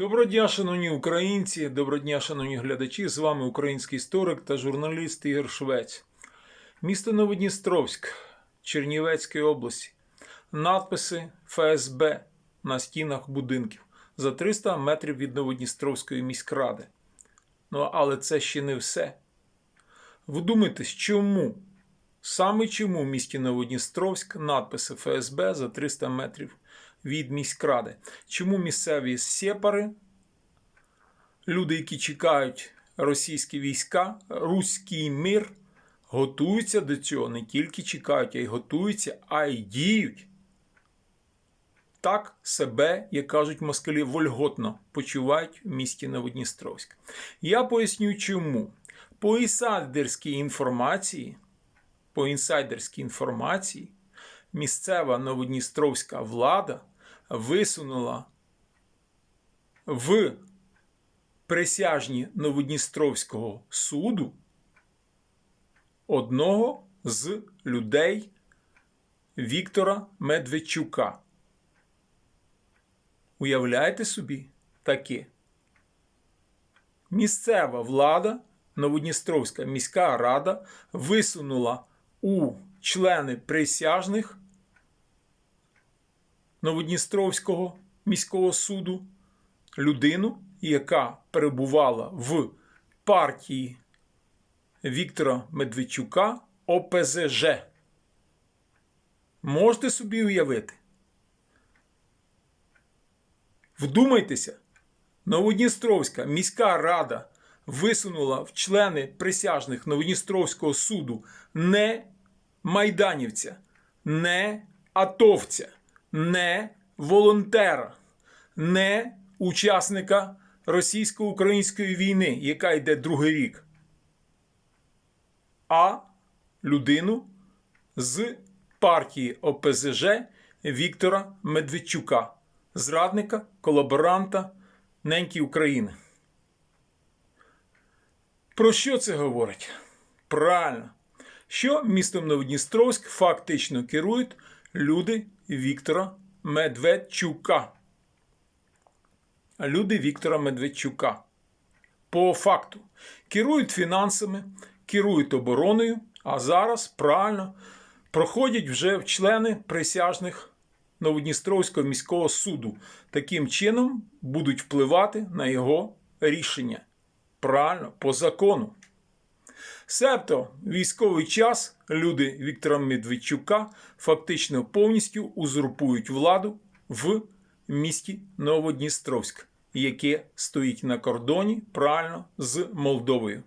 Доброго дня, шановні українці, доброго дня, шановні глядачі. З вами український історик та журналіст Ігор Швець. Місто Новодністровськ, Чернівецької області. Надписи ФСБ на стінах будинків за 300 метрів від Новодністровської міськради. Ну, але це ще не все. Вдумайтесь, чому? Саме чому в місті Новодністровськ надписи ФСБ за 300 метрів від міськради? Чому місцеві сепари, люди, які чекають російські війська, руський мир, готуються до цього, не тільки чекають, а й готуються, а й діють. Так себе, як кажуть москалі, вольготно почувають в місті Новодністровськ. Я поясню чому. По інсайдерській інформації, по інсайдерській інформації, місцева новодністровська влада висунула в присяжні Новодністровського суду одного з людей Віктора Медведчука. Уявляєте собі таке? Місцева влада, Новодністровська міська рада висунула у члени присяжних Новодністровського міського суду людину, яка перебувала в партії Віктора Медведчука ОПЗЖ. Можете собі уявити? Вдумайтеся, Новодністровська міська рада висунула в члени присяжних Новодністровського суду не майданівця, не атовця, не волонтера, не учасника російсько-української війни, яка йде другий рік, а людину з партії ОПЗЖ Віктора Медведчука, зрадника, колаборанта неньки України. Про що це говорить? Правильно, що містом Новодністровськ фактично керують люди Віктора Медведчука. Люди Віктора Медведчука. По факту керують фінансами, керують обороною, а зараз правильно проходять вже в члени присяжних Новодністровського міського суду. Таким чином будуть впливати на його рішення. Правильно, по закону. Себто військовий час люди Віктора Медведчука фактично повністю узурпують владу в місті Новодністровськ, яке стоїть на кордоні правильно з Молдовою.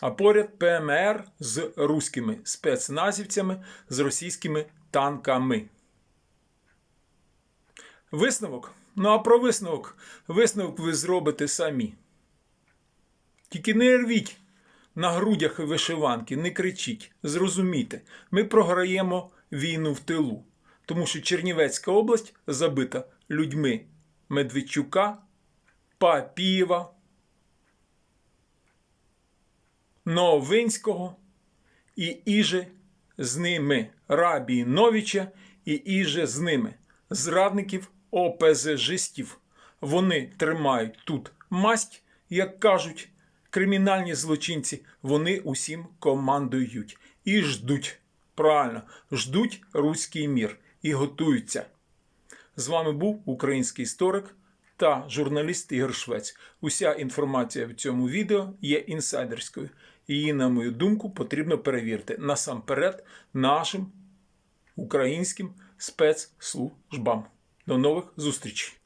А поряд ПМР з руськими спецназівцями, з російськими танками. Висновок. Ну а про висновок. Висновок ви зробите самі. Тільки не рвіть на грудях вишиванки, не кричіть. Зрозумійте, ми програємо війну в тилу, тому що Чернівецька область забита людьми Медведчука, Папієва, Новинського і іже з ними Рабії Новіча і іже з ними зрадників ОПЗЖистів. Вони тримають тут масть, як кажуть кримінальні злочинці, вони усім командують і ждуть. Правильно, ждуть руський мір і готуються. З вами був український історик та журналіст Ігор Швець. Уся інформація в цьому відео є інсайдерською. Її, на мою думку, потрібно перевірити насамперед нашим українським спецслужбам. До нових зустрічей!